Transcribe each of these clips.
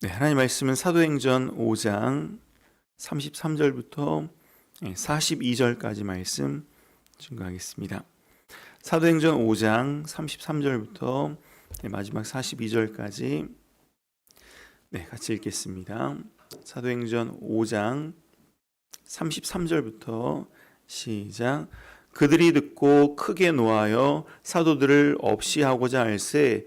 네, 하나님 말씀은 사도행전 5장 33절부터 42절까지 말씀 증거하겠습니다. 사도행전 5장 33절부터 마지막 42절까지 네, 같이 읽겠습니다. 사도행전 5장 33절부터 시작 그들이 듣고 크게 노하여 사도들을 없이 하고자 할세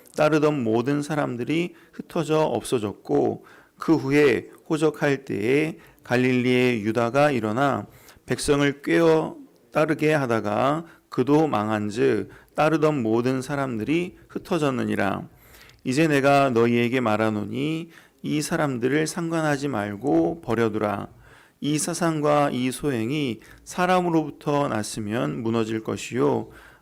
따르던 모든 사람들이 흩어져 없어졌고 그 후에 호적할 때에 갈릴리의 유다가 일어나 백성을 꿰어 따르게 하다가 그도 망한즉 따르던 모든 사람들이 흩어졌느니라. 이제 내가 너희에게 말하노니 이 사람들을 상관하지 말고 버려두라. 이 사상과 이 소행이 사람으로부터 났으면 무너질 것이요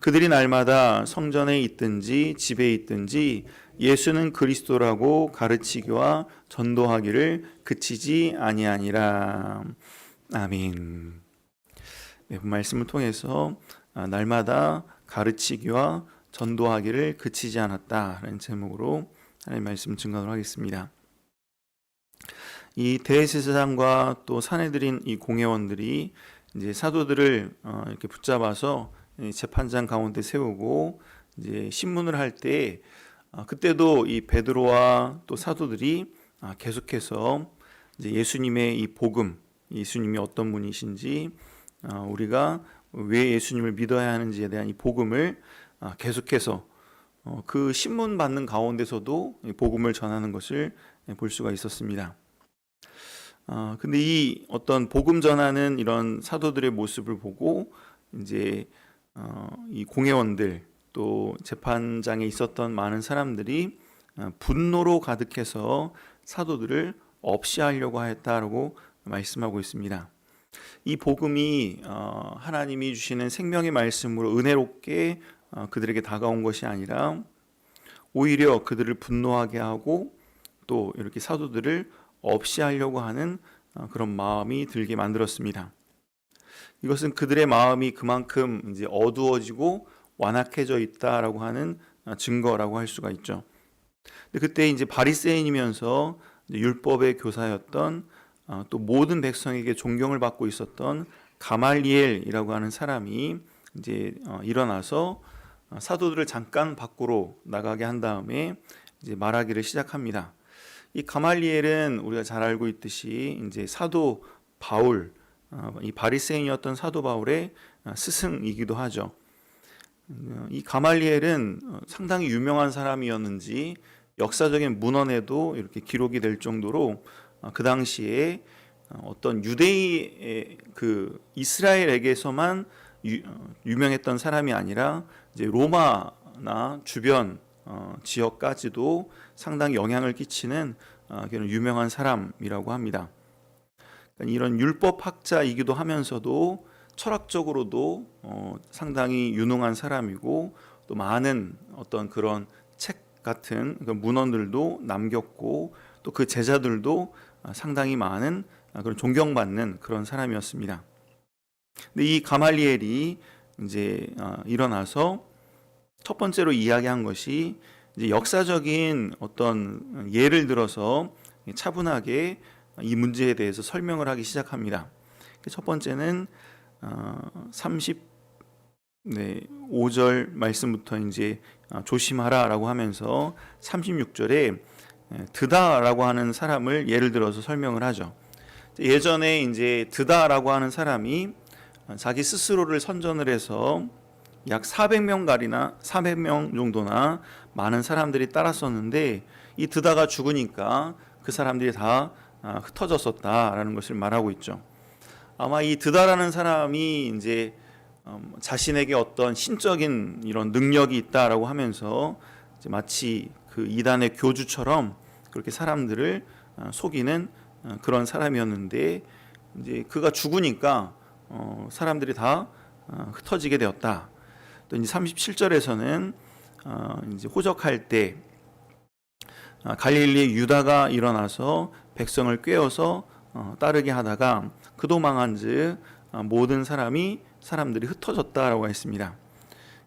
그들이 날마다 성전에 있든지 집에 있든지 예수는 그리스도라고 가르치기와 전도하기를 그치지 아니하니라. 아멘. 네, 말씀을 통해서 아, 날마다 가르치기와 전도하기를 그치지 않았다라는 제목으로 하나님 말씀 증거를 하겠습니다. 이 대제사장과 또 사내들인 이 공회원들이 이제 사도들을 어, 이렇게 붙잡아서 재판장 가운데 세우고 이제 신문을 할때 아, 그때도 이 베드로와 또 사도들이 아, 계속해서 예수님의 이 복음, 예수님이 어떤 분이신지 아, 우리가 왜 예수님을 믿어야 하는지에 대한 이 복음을 계속해서 어, 그 신문 받는 가운데서도 복음을 전하는 것을 볼 수가 있었습니다. 근데 이 어떤 복음 전하는 이런 사도들의 모습을 보고 이제 어, 이 공회원들 또 재판장에 있었던 많은 사람들이 어, 분노로 가득해서 사도들을 없이 하려고 했다라고 말씀하고 있습니다. 이 복음이 어, 하나님이 주시는 생명의 말씀으로 은혜롭게 그들에게 다가온 것이 아니라 오히려 그들을 분노하게 하고 또 이렇게 사도들을 없이 하려고 하는 그런 마음이 들게 만들었습니다. 이것은 그들의 마음이 그만큼 이제 어두워지고 완악해져 있다라고 하는 증거라고 할 수가 있죠. 근데 그때 이제 바리새인이면서 율법의 교사였던 어, 또 모든 백성에게 존경을 받고 있었던 가말리엘이라고 하는 사람이 이제 어, 일어나서 어, 사도들을 잠깐 밖으로 나가게 한 다음에 이제 말하기를 시작합니다. 이 가말리엘은 우리가 잘 알고 있듯이 이제 사도 바울 어, 이 바리새인이었던 사도 바울의 어, 스승이기도 하죠. 어, 이 가말리엘은 상당히 유명한 사람이었는지 역사적인 문헌에도 이렇게 기록이 될 정도로 그 당시에 어떤 유대의 그 이스라엘에게서만 유, 명했던 사람이 아니라 이제 로마나 주변 지역까지도 상당히 영향을 끼치는 유명한 사람이라고 합니다. 이런 율법 학자이기도 하면서도 철학적으로도 어, 상당히 유능한 사람이고 또 많은 어떤 그런 책 같은 그 문헌들도 남겼고 또 그 제자들도 상당히 많은 그런 존경받는 그런 사람이었습니다. 근데 이 가말리엘이 이제 어, 일어나서 첫 번째로 이야기한 것이 이제 역사적인 어떤 예를 들어서 차분하게 이 문제에 대해서 설명을 하기 시작합니다. 첫 번째는 30 어, 네, 5절 말씀부터 이제 어, 조심하라라고 하면서 36절에 드다라고 하는 사람을 예를 들어서 설명을 하죠. 예전에 이제 드다라고 하는 사람이 자기 스스로를 선전을 해서 약 400명 가리나 400명 정도나 많은 사람들이 따랐었는데 이 드다가 죽으니까 그 사람들이 다 아, 흩어졌었다라는 것을 말하고 있죠. 아마 이 드다라는 사람이 이제 음, 자신에게 어떤 신적인 이런 능력이 있다라고 하면서 마치 그 이단의 교주처럼 그렇게 사람들을 어, 속이는 어, 그런 사람이었는데 이제 그가 죽으니까 어, 사람들이 다 어, 흩어지게 되었다. 또 이제 37절에서는 어, 이제 호적할 때 아, 갈릴리의 유다가 일어나서 백성을 꿰어서 어, 따르게 하다가 그도 망한즉 아, 모든 사람이 사람들이 흩어졌다라고 했습니다.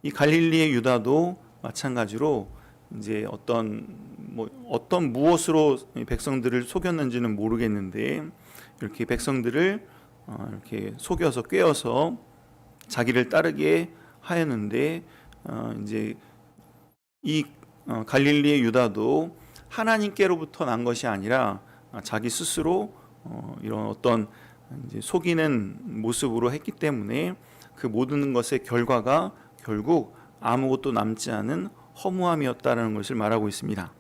이 갈릴리의 유다도 마찬가지로 이제 어떤 뭐 어떤 무엇으로 이 백성들을 속였는지는 모르겠는데 이렇게 백성들을 어, 이렇게 속여서 꿰어서 자기를 따르게 하였는데 어, 이제 이 어, 갈릴리의 유다도 하나님께로부터 난 것이 아니라 아, 자기 스스로 어, 이런 어떤 속이는 모습으로 했기 때문에 그 모든 것의 결과가 결국 아무것도 남지 않은 허무함이었다라는 것을 말하고 있습니다.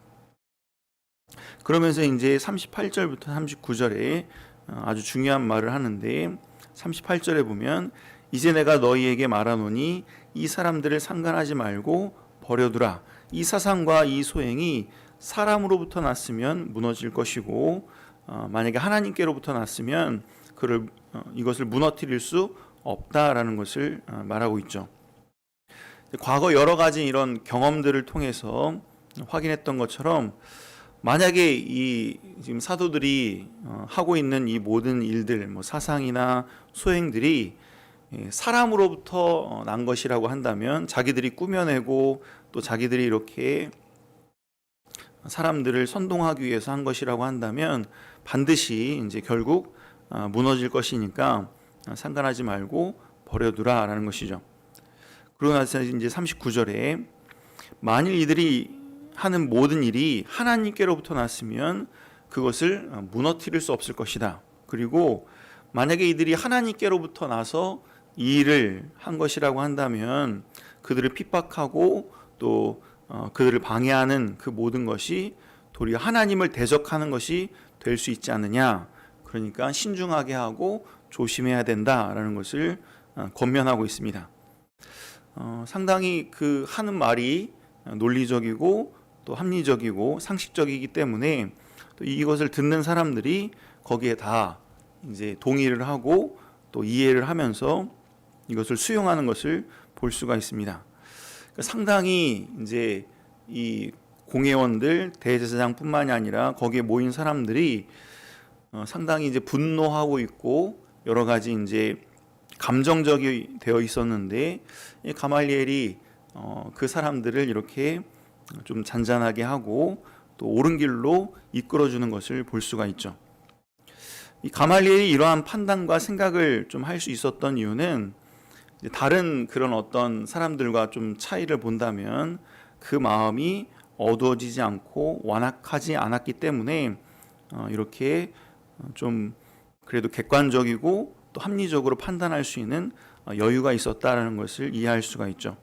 그러면서 이제 38절부터 39절에 어, 아주 중요한 말을 하는데 38절에 보면 이제 내가 너희에게 말하노니 이 사람들을 상관하지 말고 버려두라. 이 사상과 이 소행이 사람으로부터 났으면 무너질 것이고 어, 만약에 하나님께로부터 났으면 그를 어, 이것을 무너뜨릴 수 없다라는 것을 어, 말하고 있죠. 과거 여러 가지 이런 경험들을 통해서 확인했던 것처럼 만약에 이 지금 사도들이 어, 하고 있는 이 모든 일들, 뭐 사상이나 소행들이 예, 사람으로부터 어, 난 것이라고 한다면 자기들이 꾸며내고 또 자기들이 이렇게 사람들을 선동하기 위해서 한 것이라고 한다면 반드시 이제 결국 어, 무너질 것이니까 상관하지 말고 버려두라라는 것이죠. 그러고 나서 이제 39절에 만일 이들이 하는 모든 일이 하나님께로부터 났으면 그것을 무너뜨릴 수 없을 것이다. 그리고 만약에 이들이 하나님께로부터 나서 이 일을 한 것이라고 한다면 그들을 핍박하고 또 어, 그들을 방해하는 그 모든 것이 도리어 하나님을 대적하는 것이 될 수 있지 않느냐. 그러니까 신중하게 하고 조심해야 된다라는 것을 어, 권면하고 있습니다. 어, 상당히 그 하는 말이 논리적이고 또 합리적이고 상식적이기 때문에 또 이것을 듣는 사람들이 거기에 다 이제 동의를 하고 또 이해를 하면서 이것을 수용하는 것을 볼 수가 있습니다. 그러니까 상당히 이제 이 공회원들 대제사장뿐만이 아니라 거기에 모인 사람들이 어, 상당히 이제 분노하고 있고 여러 가지 이제 감정적이 되어 있었는데 이 가말리엘이 어, 그 사람들을 이렇게 좀 잔잔하게 하고 또 옳은 길로 이끌어 주는 것을 볼 수가 있죠. 이 가말리엘이 이러한 판단과 생각을 좀 할 수 있었던 이유는 다른 그런 어떤 사람들과 좀 차이를 본다면 그 마음이 어두워지지 않고 완악하지 않았기 때문에 어, 이렇게 좀 그래도 객관적이고 또 합리적으로 판단할 수 있는 어, 여유가 있었다라는 것을 이해할 수가 있죠.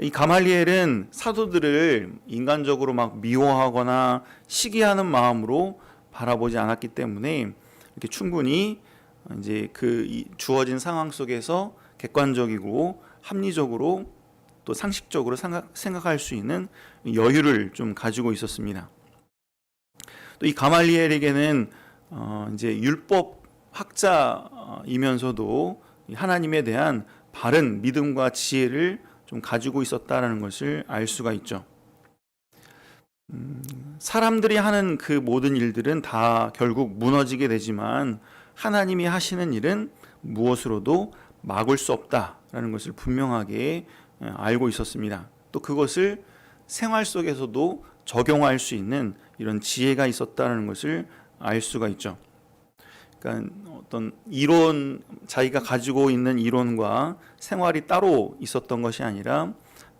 이 가말리엘은 사도들을 인간적으로 막 미워하거나 시기하는 마음으로 바라보지 않았기 때문에 이렇게 충분히 이제 그 주어진 상황 속에서 객관적이고 합리적으로 또 상식적으로 생각, 할수 있는 여유를 좀 가지고 있었습니다. 또 이 가말리엘에게는 어 이제 율법 학자이면서도 하나님에 대한 바른 믿음과 지혜를 좀 가지고 있었다라는 것을 알 수가 있죠. 음, 사람들이 하는 그 모든 일들은 다 결국 무너지게 되지만 하나님이 하시는 일은 무엇으로도 막을 수 없다라는 것을 분명하게 예, 알고 있었습니다. 또 그것을 생활 속에서도 적용할 수 있는 이런 지혜가 있었다는 것을 알 수가 있죠. 그러니까 어떤 이론 자기가 가지고 있는 이론과 생활이 따로 있었던 것이 아니라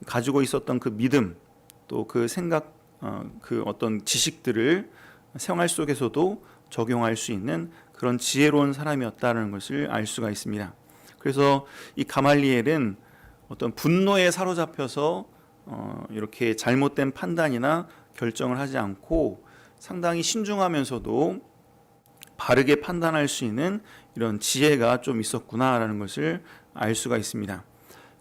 가지고 있었던 그 믿음 또 그 생각 어, 그 어떤 지식들을 생활 속에서도 적용할 수 있는 그런 지혜로운 사람이었다는 것을 알 수가 있습니다. 그래서 이 가말리엘은 어떤 분노에 사로잡혀서 어, 이렇게 잘못된 판단이나 결정을 하지 않고 상당히 신중하면서도 바르게 판단할 수 있는 이런 지혜가 좀 있었구나라는 것을 알 수가 있습니다.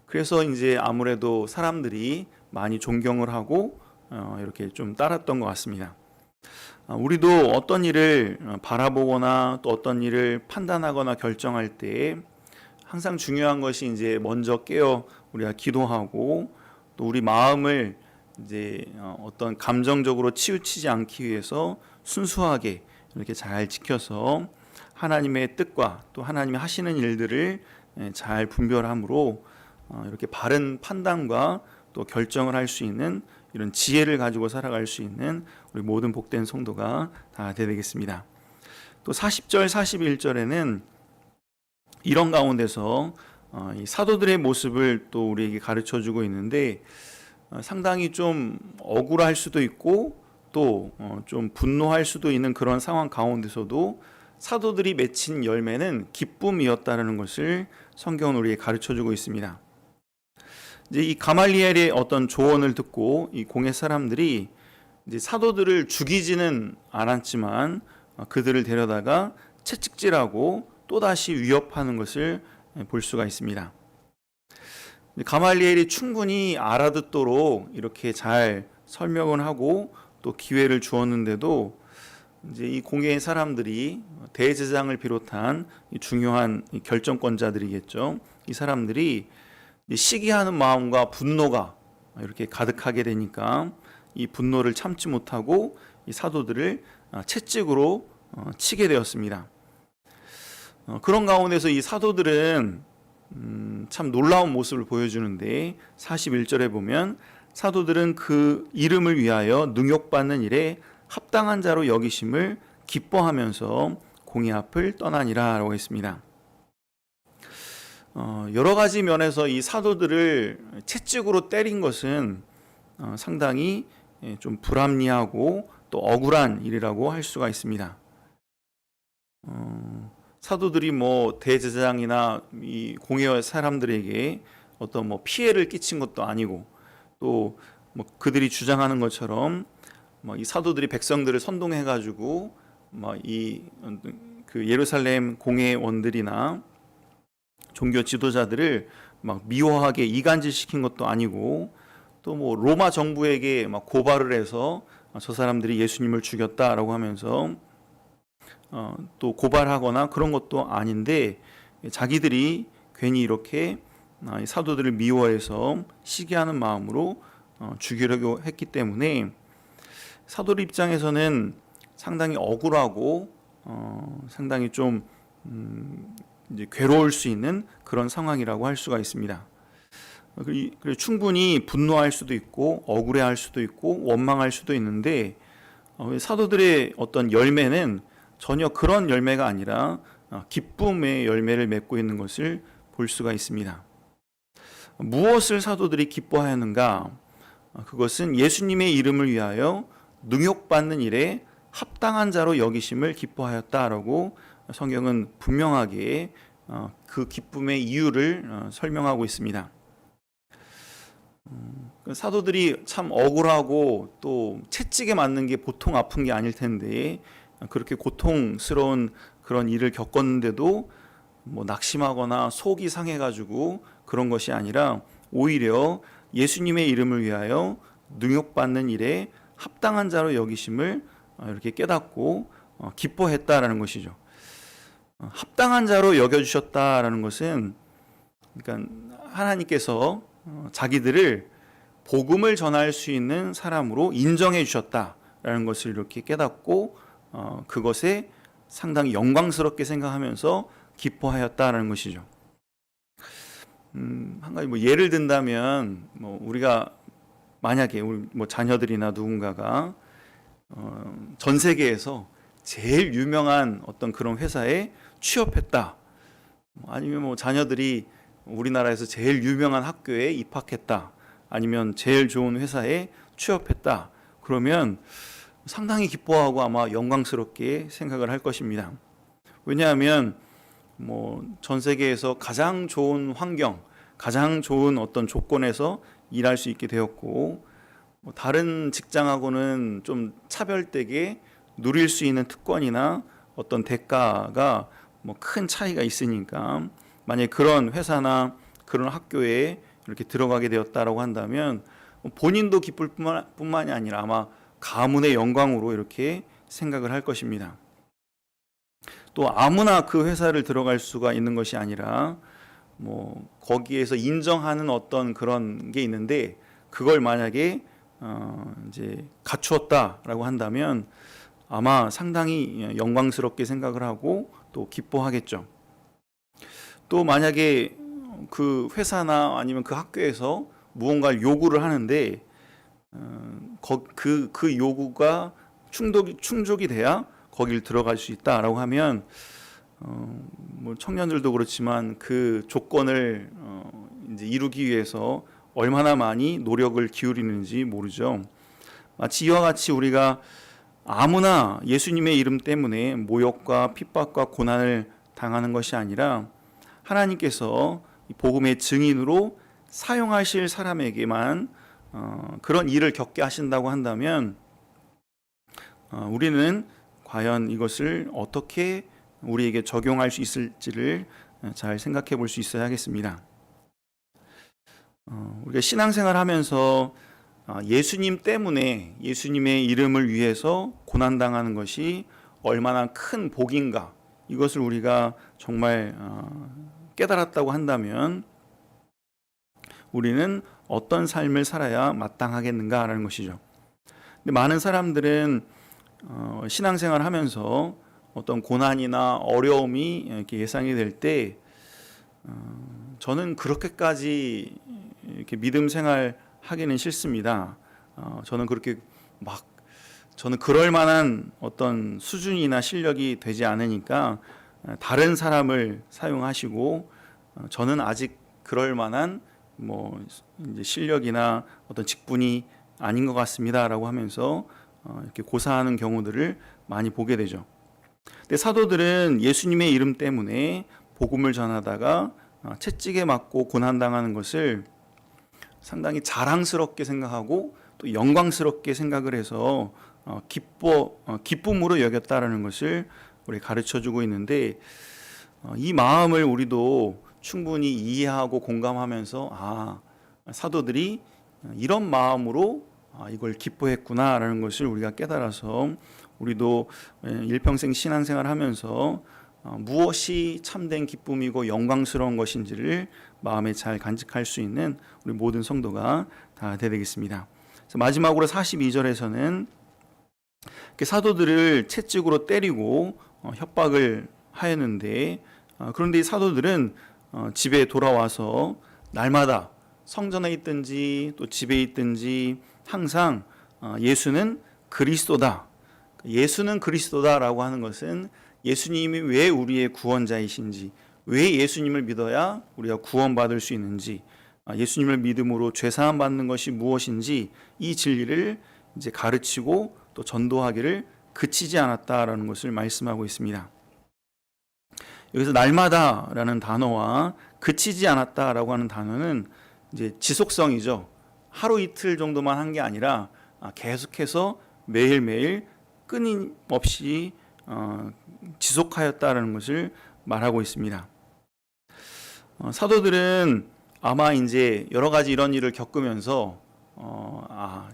그래서 이제 아무래도 사람들이 많이 존경을 하고 어, 이렇게 좀 따랐던 것 같습니다. 아, 우리도 어떤 일을 어, 바라보거나 또 어떤 일을 판단하거나 결정할 때 항상 중요한 것이 이제 먼저 깨어 우리가 기도하고 또 우리 마음을 이제 어, 어떤 감정적으로 치우치지 않기 위해서 순수하게 이렇게 잘 지켜서 하나님의 뜻과 또 하나님이 하시는 일들을 예, 잘 분별함으로 어, 이렇게 바른 판단과 또 결정을 할 수 있는 이런 지혜를 가지고 살아갈 수 있는 우리 모든 복된 성도가 다 되겠습니다. 또 40절, 41절에는 이런 가운데서 어, 이 사도들의 모습을 또 우리에게 가르쳐 주고 있는데 어, 상당히 좀 억울할 수도 있고 또좀 분노할 수도 있는 그런 상황 가운데서도 사도들이 맺힌 열매는 기쁨이었다는 것을 성경은 우리에게 가르쳐 주고 있습니다. 이제 이 가말리엘의 어떤 조언을 듣고 이 공회 사람들이 이제 사도들을 죽이지는 않았지만 어, 그들을 데려다가 채찍질하고 또 다시 위협하는 것을 볼 수가 있습니다. 가말리엘이 충분히 알아듣도록 이렇게 잘 설명을 하고 또 기회를 주었는데도 이제 이 공회의 사람들이 대제장을 비롯한 중요한 결정권자들이겠죠. 이 사람들이 시기하는 마음과 분노가 이렇게 가득하게 되니까 이 분노를 참지 못하고 이 사도들을 채찍으로 어, 치게 되었습니다. 어, 그런 가운데서 이 사도들은 음, 참 놀라운 모습을 보여주는데 41절에 보면 사도들은 그 이름을 위하여 능욕받는 일에 합당한 자로 여기심을 기뻐하면서 공의 앞을 떠나니라 라고 했습니다. 어, 여러 가지 면에서 이 사도들을 채찍으로 때린 것은 어, 상당히 예, 좀 불합리하고 또 억울한 일이라고 할 수가 있습니다. 어, 사도들이 뭐 대제장이나 이 공회 사람들에게 어떤 뭐 피해를 끼친 것도 아니고 또 뭐 그들이 주장하는 것처럼 뭐 이 사도들이 백성들을 선동해 가지고 뭐 이 그 예루살렘 공회원들이나 종교 지도자들을 막 미워하게 이간질시킨 것도 아니고 또 뭐 로마 정부에게 막 고발을 해서 저 사람들이 예수님을 죽였다라고 하면서 어, 또 고발하거나 그런 것도 아닌데 자기들이 괜히 이렇게 아, 사도들을 미워해서 시기하는 마음으로 어, 죽이려고 했기 때문에 사도들 입장에서는 상당히 억울하고 어, 상당히 좀 음, 이제 괴로울 수 있는 그런 상황이라고 할 수가 있습니다. 그리고 충분히 분노할 수도 있고 억울해할 수도 있고 원망할 수도 있는데 어, 사도들의 어떤 열매는 전혀 그런 열매가 아니라 어, 기쁨의 열매를 맺고 있는 것을 볼 수가 있습니다. 무엇을 사도들이 기뻐하였는가? 어, 그것은 예수님의 이름을 위하여 능욕받는 일에 합당한 자로 여기심을 기뻐하였다라고 성경은 분명하게 어, 그 기쁨의 이유를 설명하고 있습니다. 음, 그 사도들이 참 억울하고 또 채찍에 맞는 게 보통 아픈 게 아닐 텐데 그렇게 고통스러운 그런 일을 겪었는데도 뭐 낙심하거나 속이 상해가지고 그런 것이 아니라 오히려 예수님의 이름을 위하여 능욕받는 일에 합당한 자로 여기심을 어, 이렇게 깨닫고 어, 기뻐했다라는 것이죠. 어, 합당한 자로 여겨주셨다라는 것은 그러니까 하나님께서 자기들을 복음을 전할 수 있는 사람으로 인정해 주셨다라는 것을 이렇게 깨닫고 어, 그것에 상당히 영광스럽게 생각하면서 기뻐하였다라는 것이죠. 음, 한 가지 뭐 예를 든다면 뭐 우리가 만약에 우리 뭐 자녀들이나 누군가가 어, 전 세계에서 제일 유명한 어떤 그런 회사에 취업했다. 뭐 아니면 뭐 자녀들이 우리나라에서 제일 유명한 학교에 입학했다. 아니면 제일 좋은 회사에 취업했다. 그러면 상당히 기뻐하고 아마 영광스럽게 생각을 할 것입니다. 왜냐하면 뭐 전 세계에서 가장 좋은 환경, 가장 좋은 어떤 조건에서 일할 수 있게 되었고 뭐 다른 직장하고는 좀 차별되게 누릴 수 있는 특권이나 어떤 대가가 뭐 큰 차이가 있으니까 만약 그런 회사나 그런 학교에 이렇게 들어가게 되었다라고 한다면 본인도 기쁠 뿐만, 뿐만이 아니라 아마 가문의 영광으로 이렇게 생각을 할 것입니다. 또 아무나 그 회사를 들어갈 수가 있는 것이 아니라 뭐 거기에서 인정하는 어떤 그런 게 있는데 그걸 만약에 어 이제 갖추었다라고 한다면 아마 상당히 영광스럽게 생각을 하고 또 기뻐하겠죠. 또 만약에 그 회사나 아니면 그 학교에서 무언가를 요구를 하는데 그그 그 요구가 충족이 충족이 돼야 거길 들어갈 수 있다라고 하면 어, 뭐 청년들도 그렇지만 그 조건을 어, 이제 이루기 위해서 얼마나 많이 노력을 기울이는지 모르죠. 마치 이와 같이 우리가 아무나 예수님의 이름 때문에 모욕과 핍박과 고난을 당하는 것이 아니라 하나님께서 이 복음의 증인으로 사용하실 사람에게만 어, 그런 일을 겪게 하신다고 한다면 어, 우리는 과연 이것을 어떻게 우리에게 적용할 수 있을지를 잘 생각해 볼 수 있어야 하겠습니다. 어, 우리가 신앙생활 하면서 아, 예수님 때문에 예수님의 이름을 위해서 고난당하는 것이 얼마나 큰 복인가 이것을 우리가 정말 어, 깨달았다고 한다면 우리는 어떤 삶을 살아야 마땅하겠는가라는 것이죠. 근데 많은 사람들은 어, 신앙생활 하면서 어떤 고난이나 어려움이 이렇게 예상이 될때 어, 저는 그렇게까지 이렇게 믿음 생활 하기는 싫습니다. 어, 저는 그렇게 막 저는 그럴 만한 어떤 수준이나 실력이 되지 않으니까 다른 사람을 사용하시고 어, 저는 아직 그럴 만한 뭐 이제 실력이나 어떤 직분이 아닌 것 같습니다라고 하면서 어, 이렇게 고사하는 경우들을 많이 보게 되죠. 근데 사도들은 예수님의 이름 때문에 복음을 전하다가 어, 채찍에 맞고 고난당하는 것을 상당히 자랑스럽게 생각하고 또 영광스럽게 생각을 해서 어, 기뻐 기쁨으로 여겼다라는 것을 우리 가르쳐 주고 있는데 이 마음을 우리도 충분히 이해하고 공감하면서 아 사도들이 이런 마음으로 아, 이걸 기뻐했구나라는 것을 우리가 깨달아서 우리도 일평생 신앙생활 하면서 어, 무엇이 참된 기쁨이고 영광스러운 것인지를 마음에 잘 간직할 수 있는 우리 모든 성도가 다 되겠습니다. 마지막으로 42절에서는 사도들을 채찍으로 때리고 어, 협박을 하였는데 어, 그런데 이 사도들은 집에 돌아와서 날마다 성전에 있든지 또 집에 있든지 항상 어, 예수는 그리스도다. 예수는 그리스도다라고 하는 것은 예수님이 왜 우리의 구원자이신지, 왜 예수님을 믿어야 우리가 구원받을 수 있는지, 아, 예수님을 믿음으로 죄사함 받는 것이 무엇인지 이 진리를 이제 가르치고 또 전도하기를 그치지 않았다라는 것을 말씀하고 있습니다. 여기서 날마다라는 단어와 그치지 않았다라고 하는 단어는 이제 지속성이죠. 하루 이틀 정도만 한 게 아니라 아, 계속해서 매일매일 끊임없이 어, 지속하였다라는 것을 말하고 있습니다. 어, 사도들은 아마 이제 여러 가지 이런 일을 겪으면서 어, 아,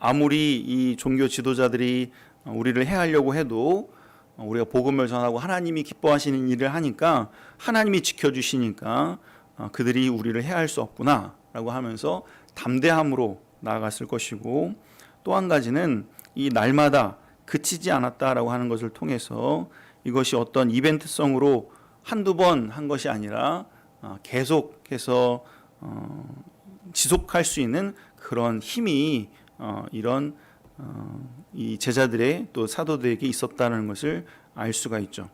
아무리 이 종교 지도자들이 우리를 해하려고 해도 우리가 복음을 전하고 하나님이 기뻐하시는 일을 하니까 하나님이 지켜주시니까 그들이 우리를 해할 수 없구나라고 하면서 담대함으로 나아갔을 것이고 또 한 가지는 이 날마다 그치지 않았다라고 하는 것을 통해서 이것이 어떤 이벤트성으로 한두 번 한 것이 아니라 어, 계속해서 어, 지속할 수 있는 그런 힘이 어, 이런 이 제자들의 또 사도들에게 있었다는 것을 알 수가 있죠.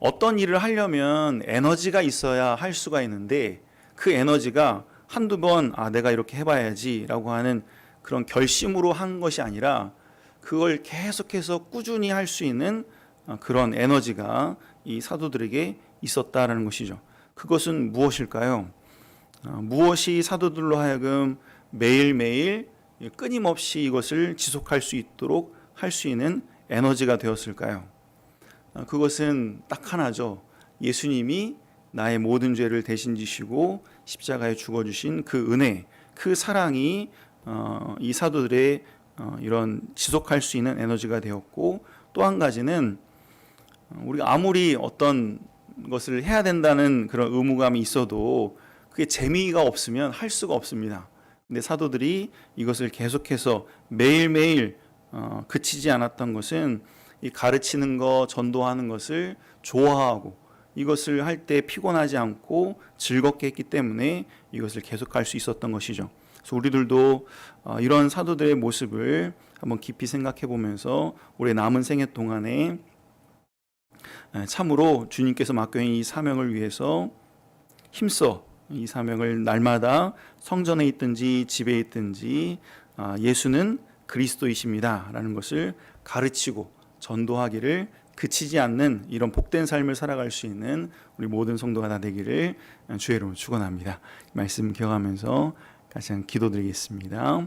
어떤 일을 하려면 에너지가 있어야 할 수가 있는데 그 에너지가 한두 번, 아, 내가 이렇게 해봐야지 라고 하는 그런 결심으로 한 것이 아니라 그걸 계속해서 꾸준히 할 수 있는 어, 그런 에너지가 이 사도들에게 있었다라는 것이죠. 그것은 무엇일까요? 어, 무엇이 사도들로 하여금 매일매일 끊임없이 이것을 지속할 수 있도록 할 수 있는 에너지가 되었을까요? 어, 그것은 딱 하나죠. 예수님이 나의 모든 죄를 대신 지시고 십자가에 죽어 주신 그 은혜, 그 사랑이 어, 이 사도들의 어, 이런 지속할 수 있는 에너지가 되었고 또 한 가지는 어, 우리가 아무리 어떤 것을 해야 된다는 그런 의무감이 있어도 그게 재미가 없으면 할 수가 없습니다. 근데 사도들이 이것을 계속해서 매일매일 어, 그치지 않았던 것은 이 가르치는 것, 전도하는 것을 좋아하고 이것을 할 때 피곤하지 않고 즐겁게 했기 때문에 이것을 계속할 수 있었던 것이죠. 그래서 우리들도 어, 이런 사도들의 모습을 한번 깊이 생각해 보면서 올해 남은 생애 동안에 에, 참으로 주님께서 맡겨진 이 사명을 위해서 힘써 이 사명을 날마다 성전에 있든지 집에 있든지 아, 예수는 그리스도이십니다라는 것을 가르치고 전도하기를 그치지 않는 이런 복된 삶을 살아갈 수 있는 우리 모든 성도가 다 되기를 주의로 축원합니다. 말씀 기억하면서 같이 한 기도드리겠습니다.